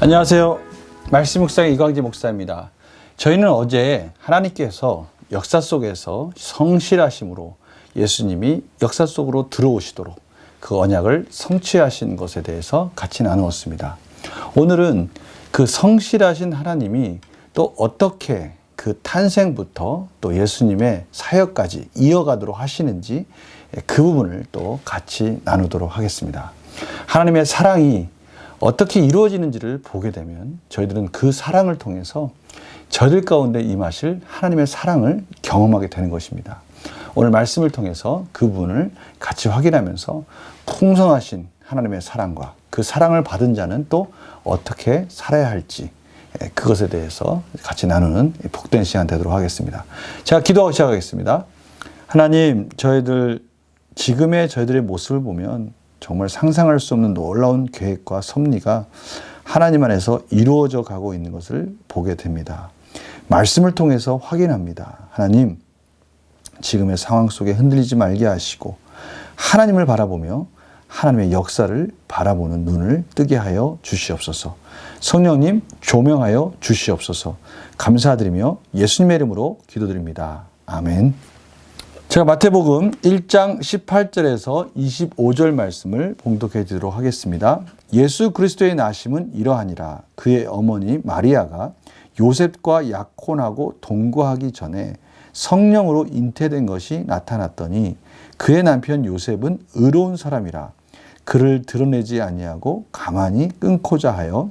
안녕하세요. 말씀 묵상의 이광재 목사입니다. 저희는 어제 하나님께서 역사 속에서 성실하심으로 예수님이 역사 속으로 들어오시도록 그 언약을 성취하신 것에 대해서 같이 나누었습니다. 오늘은 그 성실하신 하나님이 또 어떻게 그 탄생부터 또 예수님의 사역까지 이어가도록 하시는지 그 부분을 또 같이 나누도록 하겠습니다. 하나님의 사랑이 어떻게 이루어지는지를 보게 되면 저희들은 그 사랑을 통해서 저들 가운데 임하실 하나님의 사랑을 경험하게 되는 것입니다. 오늘 말씀을 통해서 그 부분을 같이 확인하면서 풍성하신 하나님의 사랑과 그 사랑을 받은 자는 또 어떻게 살아야 할지 예, 그것에 대해서 같이 나누는 복된 시간 되도록 하겠습니다. 제가 기도하고 시작하겠습니다. 하나님, 저희들 지금의 저희들의 모습을 보면 정말 상상할 수 없는 놀라운 계획과 섭리가 하나님 안에서 이루어져 가고 있는 것을 보게 됩니다. 말씀을 통해서 확인합니다. 하나님, 지금의 상황 속에 흔들리지 말게 하시고 하나님을 바라보며 하나님의 역사를 바라보는 눈을 뜨게 하여 주시옵소서. 성령님 조명하여 주시옵소서. 감사드리며 예수님의 이름으로 기도드립니다. 아멘. 제가 마태복음 1장 18절에서 25절 말씀을 봉독해 드리도록 하겠습니다. 예수 그리스도의 나심은 이러하니라. 그의 어머니 마리아가 요셉과 약혼하고 동거하기 전에 성령으로 잉태된 것이 나타났더니 그의 남편 요셉은 의로운 사람이라 그를 드러내지 아니하고 가만히 끊고자 하여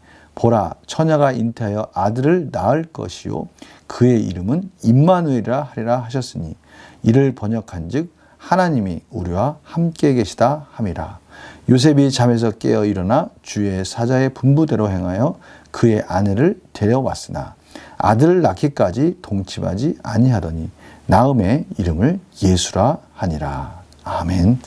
보라 처녀가 잉태하여 아들을 낳을 것이요 그의 이름은 임마누엘이라 하리라 하셨으니 이를 번역한즉 하나님이 우리와 함께 계시다 함이라 요셉이 잠에서 깨어 일어나 주의 사자의 분부대로 행하여 그의 아내를 데려왔으나 아들을 낳기까지 동침하지 아니하더니 나음의 이름을 예수라 하니라 아멘.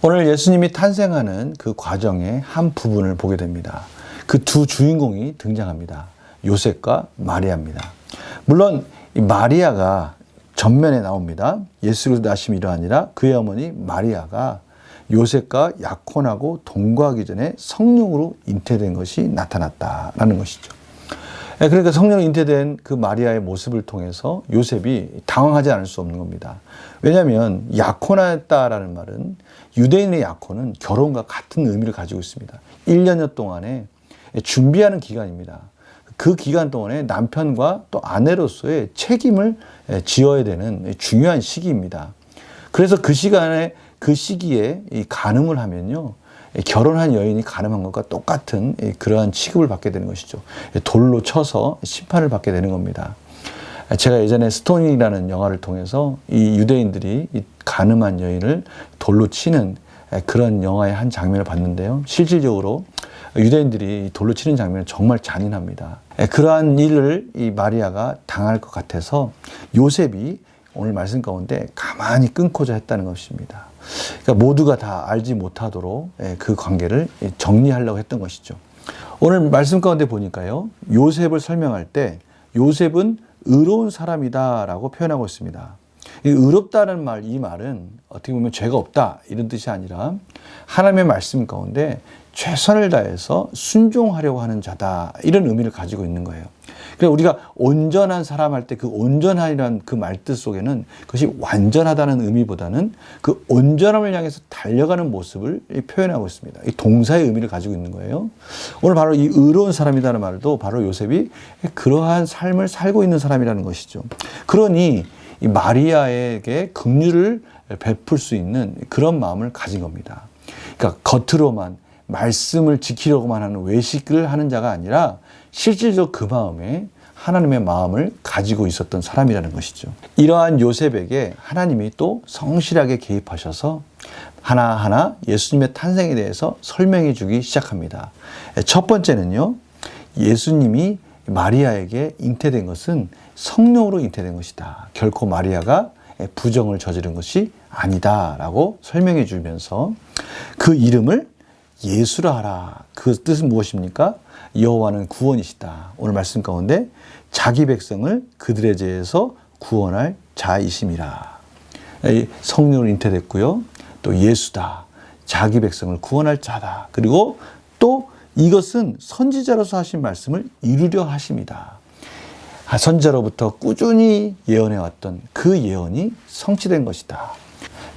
오늘 예수님이 탄생하는 그 과정의 한 부분을 보게 됩니다. 그 두 주인공이 등장합니다. 요셉과 마리아입니다. 물론 이 마리아가 전면에 나옵니다. 예수 그리스도 나심이 이러하니라 그의 어머니 마리아가 요셉과 약혼하고 동거하기 전에 성령으로 잉태된 것이 나타났다라는 것이죠. 예, 그러니까 성령 잉태된 그 마리아의 모습을 통해서 요셉이 당황하지 않을 수 없는 겁니다. 왜냐하면 약혼했다라는 말은 유대인의 약혼은 결혼과 같은 의미를 가지고 있습니다. 1년여 동안에 준비하는 기간입니다. 그 기간 동안에 남편과 또 아내로서의 책임을 지어야 되는 중요한 시기입니다. 그래서 그 시간에 그 시기에 이 간음을 하면요. 결혼한 여인이 가늠한 것과 똑같은 그러한 취급을 받게 되는 것이죠. 돌로 쳐서 심판을 받게 되는 겁니다. 제가 예전에 스톤이라는 영화를 통해서 이 유대인들이 이 가늠한 여인을 돌로 치는 그런 영화의 한 장면을 봤는데요. 실질적으로 유대인들이 돌로 치는 장면은 정말 잔인합니다. 그러한 일을 이 마리아가 당할 것 같아서 요셉이 오늘 말씀 가운데 가만히 끊고자 했다는 것입니다. 그러니까 모두가 다 알지 못하도록 그 관계를 정리하려고 했던 것이죠. 오늘 말씀 가운데 보니까요. 요셉을 설명할 때 요셉은 의로운 사람이다라고 표현하고 있습니다. 이 의롭다는 말, 이 말은 어떻게 보면 죄가 없다 이런 뜻이 아니라 하나님의 말씀 가운데 최선을 다해서 순종하려고 하는 자다 이런 의미를 가지고 있는 거예요. 그래서 우리가 온전한 사람 할 때 그 온전한이라는 그 말뜻 속에는 그것이 완전하다는 의미보다는 그 온전함을 향해서 달려가는 모습을 표현하고 있습니다. 이 동사의 의미를 가지고 있는 거예요. 오늘 바로 이 의로운 사람이라는 말도 바로 요셉이 그러한 삶을 살고 있는 사람이라는 것이죠. 그러니 이 마리아에게 긍휼을 베풀 수 있는 그런 마음을 가진 겁니다. 그러니까 겉으로만 말씀을 지키려고만 하는 외식을 하는 자가 아니라 실질적으로 그 마음에 하나님의 마음을 가지고 있었던 사람이라는 것이죠. 이러한 요셉에게 하나님이 또 성실하게 개입하셔서 하나하나 예수님의 탄생에 대해서 설명해 주기 시작합니다. 첫 번째는요, 예수님이 마리아에게 잉태된 것은 성령으로 잉태된 것이다. 결코 마리아가 부정을 저지른 것이 아니다라고 설명해 주면서 그 이름을 예수라 하라. 그 뜻은 무엇입니까? 여호와는 구원이시다. 오늘 말씀 가운데 자기 백성을 그들의 죄에서 구원할 자이심이라. 성령으로 잉태됐고요. 또 예수다. 자기 백성을 구원할 자다. 그리고 또 이것은 선지자로서 하신 말씀을 이루려 하십니다. 아, 선지자로부터 꾸준히 예언해왔던 그 예언이 성취된 것이다.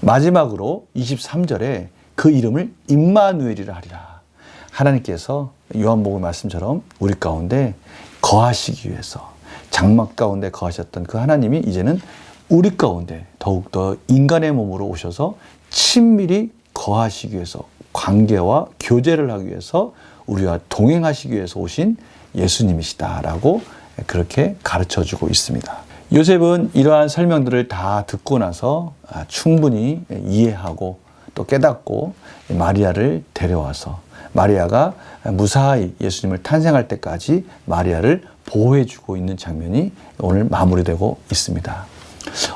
마지막으로 23절에 그 이름을 임마누엘이라 하리라. 하나님께서 요한복음 말씀처럼 우리 가운데 거하시기 위해서 장막 가운데 거하셨던 그 하나님이 이제는 우리 가운데 더욱더 인간의 몸으로 오셔서 친밀히 거하시기 위해서 관계와 교제를 하기 위해서 우리와 동행하시기 위해서 오신 예수님이시다라고 그렇게 가르쳐 주고 있습니다. 요셉은 이러한 설명들을 다 듣고 나서 아, 충분히 이해하고 또 깨닫고 마리아를 데려와서 마리아가 무사히 예수님을 탄생할 때까지 마리아를 보호해 주고 있는 장면이 오늘 마무리되고 있습니다.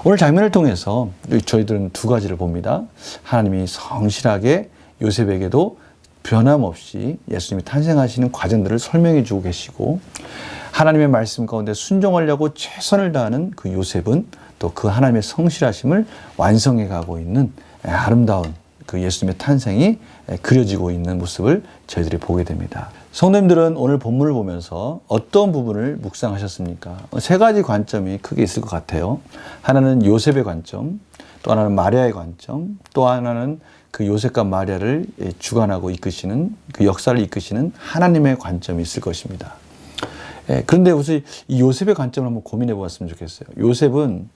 오늘 장면을 통해서 저희들은 두 가지를 봅니다. 하나님이 성실하게 요셉에게도 변함없이 예수님이 탄생하시는 과정들을 설명해 주고 계시고 하나님의 말씀 가운데 순종하려고 최선을 다하는 그 요셉은 또 그 하나님의 성실하심을 완성해 가고 있는 아름다운 그 예수님의 탄생이 그려지고 있는 모습을 저희들이 보게 됩니다. 성도님들은 오늘 본문을 보면서 어떤 부분을 묵상하셨습니까? 세 가지 관점이 크게 있을 것 같아요. 하나는 요셉의 관점, 또 하나는 마리아의 관점, 또 하나는 그 요셉과 마리아를 주관하고 이끄시는 그 역사를 이끄시는 하나님의 관점이 있을 것입니다. 예, 그런데 우선 이 요셉의 관점을 한번 고민해 보았으면 좋겠어요. 요셉은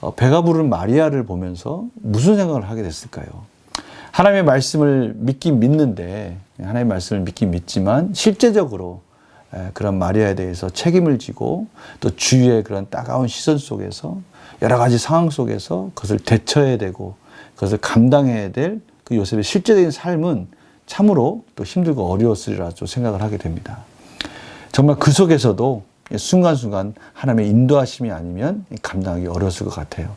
어, 배가 부른 마리아를 보면서 무슨 생각을 하게 됐을까요? 하나님의 말씀을 믿긴 믿는데 하나님의 말씀을 믿긴 믿지만 실제적으로 그런 마리아에 대해서 책임을 지고 또 주위의 그런 따가운 시선 속에서 여러 가지 상황 속에서 그것을 대처해야 되고 그것을 감당해야 될 그 요셉의 실제적인 삶은 참으로 또 힘들고 어려웠으리라 또 생각을 하게 됩니다. 정말 그 속에서도 순간순간 하나님의 인도하심이 아니면 감당하기 어려웠을 것 같아요.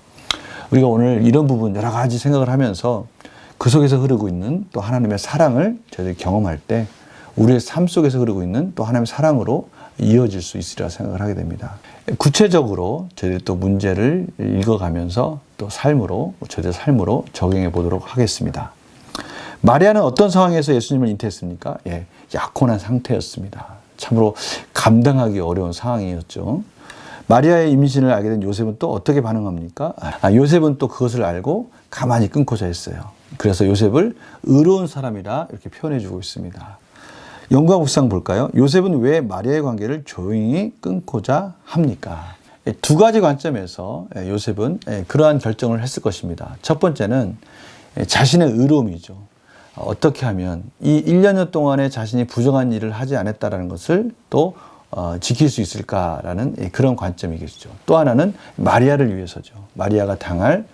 우리가 오늘 이런 부분 여러 가지 생각을 하면서 그 속에서 흐르고 있는 또 하나님의 사랑을 저희들이 경험할 때 우리의 삶 속에서 흐르고 있는 또 하나님의 사랑으로 이어질 수 있으리라 생각을 하게 됩니다. 구체적으로 저희들이 또 문제를 읽어가면서 또 삶으로, 저희들 삶으로 적용해 보도록 하겠습니다. 마리아는 어떤 상황에서 예수님을 잉태했습니까? 예, 약혼한 상태였습니다. 참으로 감당하기 어려운 상황이었죠. 마리아의 임신을 알게 된 요셉은 또 어떻게 반응합니까? 아, 요셉은 또 그것을 알고 가만히 끊고자 했어요. 그래서 요셉을 의로운 사람이라 이렇게 표현해 주고 있습니다. 영과 묵상 볼까요? 요셉은 왜 마리아의 관계를 조용히 끊고자 합니까? 예, 두 가지 관점에서 예, 요셉은 예, 그러한 결정을 했을 것입니다. 첫 번째는 자신의 의로움이죠. 어떻게 하면 이 1년여 동안에 자신이 부정한 일을 하지 않았다라는 것을 또 어, 지킬 수 있을까라는 그런 관점이겠죠. 또 하나는 마리아를 위해서죠. 마리아가 당할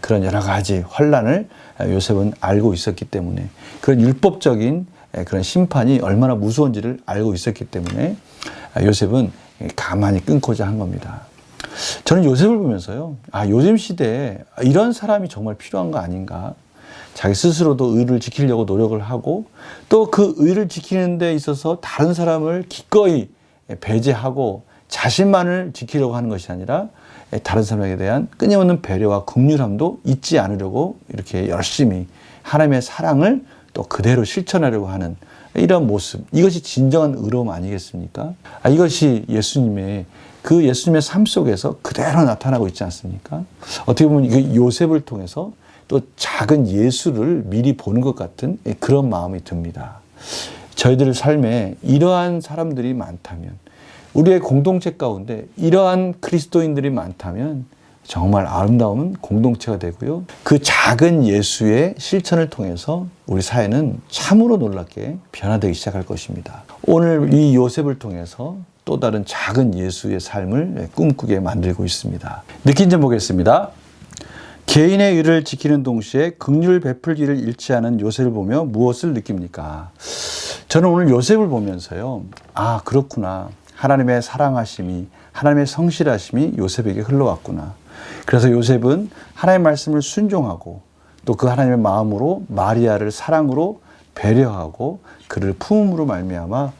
그런 여러 가지 환란을 요셉은 알고 있었기 때문에 그런 율법적인 그런 심판이 얼마나 무서운지를 알고 있었기 때문에 요셉은 가만히 끊고자 한 겁니다. 저는 요셉을 보면서요, 아, 요즘 시대에 이런 사람이 정말 필요한 거 아닌가. 자기 스스로도 의를 지키려고 노력을 하고 또 그 의를 지키는 데 있어서 다른 사람을 기꺼이 배제하고 자신만을 지키려고 하는 것이 아니라 다른 사람에게 대한 끊임없는 배려와 긍휼함도 잊지 않으려고 이렇게 열심히 하나님의 사랑을 또 그대로 실천하려고 하는 이런 모습 이것이 진정한 의로움 아니겠습니까? 아, 이것이 예수님의 그 예수님의 삶 속에서 그대로 나타나고 있지 않습니까? 어떻게 보면 이 요셉을 통해서 또 작은 예수를 미리 보는 것 같은 그런 마음이 듭니다. 저희들 삶에 이러한 사람들이 많다면 우리의 공동체 가운데 이러한 그리스도인들이 많다면 정말 아름다운 공동체가 되고요. 그 작은 예수의 실천을 통해서 우리 사회는 참으로 놀랍게 변화되기 시작할 것입니다. 오늘 이 요셉을 통해서 또 다른 작은 예수의 삶을 꿈꾸게 만들고 있습니다. 느낀 점 보겠습니다. 개인의 의를 지키는 동시에 극률 베풀기를 잃지 않은 요셉을 보며 무엇을 느낍니까? 저는 오늘 요셉을 보면서요. 아, 그렇구나. 하나님의 사랑하심이, 하나님의 성실하심이 요셉에게 흘러왔구나. 그래서 요셉은 하나님의 말씀을 순종하고 또 그 하나님의 마음으로 마리아를 사랑으로 배려하고 그를 품음으로 말미암아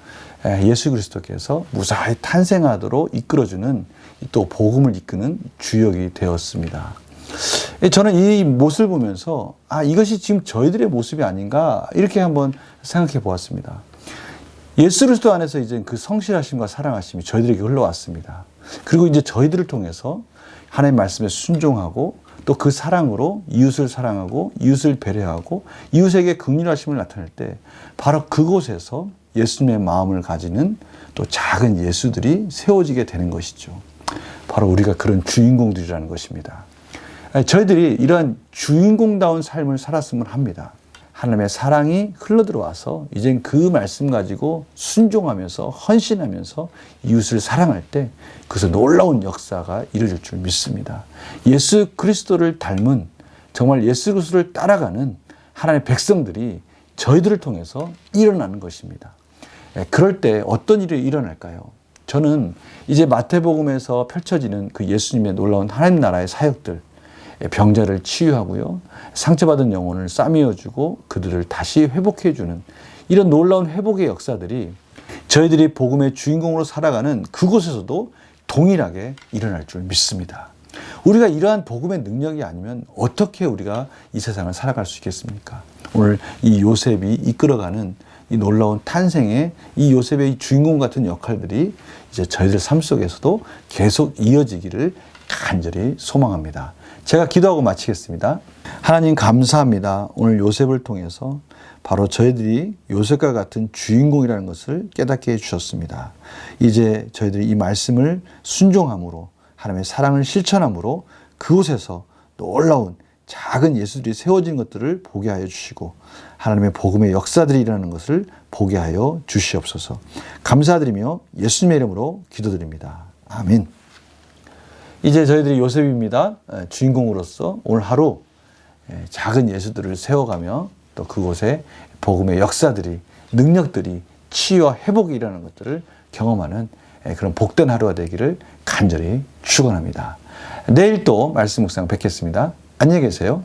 예수 그리스도께서 무사히 탄생하도록 이끌어주는 또 복음을 이끄는 주역이 되었습니다. 저는 이 모습을 보면서 아 이것이 지금 저희들의 모습이 아닌가 이렇게 한번 생각해 보았습니다. 예수 그리스도 안에서 이제 그 성실하심과 사랑하심이 저희들에게 흘러왔습니다. 그리고 이제 저희들을 통해서 하나님 말씀에 순종하고 또 그 사랑으로 이웃을 사랑하고 이웃을 배려하고 이웃에게 긍휼하심을 나타낼 때 바로 그곳에서 예수님의 마음을 가지는 또 작은 예수들이 세워지게 되는 것이죠. 바로 우리가 그런 주인공들이라는 것입니다. 저희들이 이러한 주인공다운 삶을 살았으면 합니다. 하나님의 사랑이 흘러들어와서 이젠 그 말씀 가지고 순종하면서 헌신하면서 이웃을 사랑할 때 그래서 놀라운 역사가 이루어질 줄 믿습니다. 예수 그리스도를 닮은 정말 예수 그리스도를 따라가는 하나님의 백성들이 저희들을 통해서 일어나는 것입니다. 예, 그럴 때 어떤 일이 일어날까요? 저는 이제 마태복음에서 펼쳐지는 그 예수님의 놀라운 하나님 나라의 사역들, 병자를 치유하고요. 상처받은 영혼을 싸매어주고 그들을 다시 회복해주는 이런 놀라운 회복의 역사들이 저희들이 복음의 주인공으로 살아가는 그곳에서도 동일하게 일어날 줄 믿습니다. 우리가 이러한 복음의 능력이 아니면 어떻게 우리가 이 세상을 살아갈 수 있겠습니까? 오늘 이 요셉이 이끌어가는 이 놀라운 탄생의 이 요셉의 이 주인공 같은 역할들이 이제 저희들 삶 속에서도 계속 이어지기를 간절히 소망합니다. 제가 기도하고 마치겠습니다. 하나님 감사합니다. 오늘 요셉을 통해서 바로 저희들이 요셉과 같은 주인공이라는 것을 깨닫게 해주셨습니다. 이제 저희들이 이 말씀을 순종함으로 하나님의 사랑을 실천함으로 그곳에서 놀라운 작은 예수들이 세워진 것들을 보게 하여 주시고 하나님의 복음의 역사들이 일어나는 것을 보게 하여 주시옵소서. 감사드리며 예수님의 이름으로 기도드립니다. 아멘. 이제 저희들이 요셉입니다. 주인공으로서 오늘 하루 작은 예수들을 세워가며 또 그곳에 복음의 역사들이 능력들이 치유와 회복이 일어나는 것들을 경험하는 그런 복된 하루가 되기를 간절히 축원합니다. 내일 또 말씀 묵상 뵙겠습니다. 안녕히 계세요.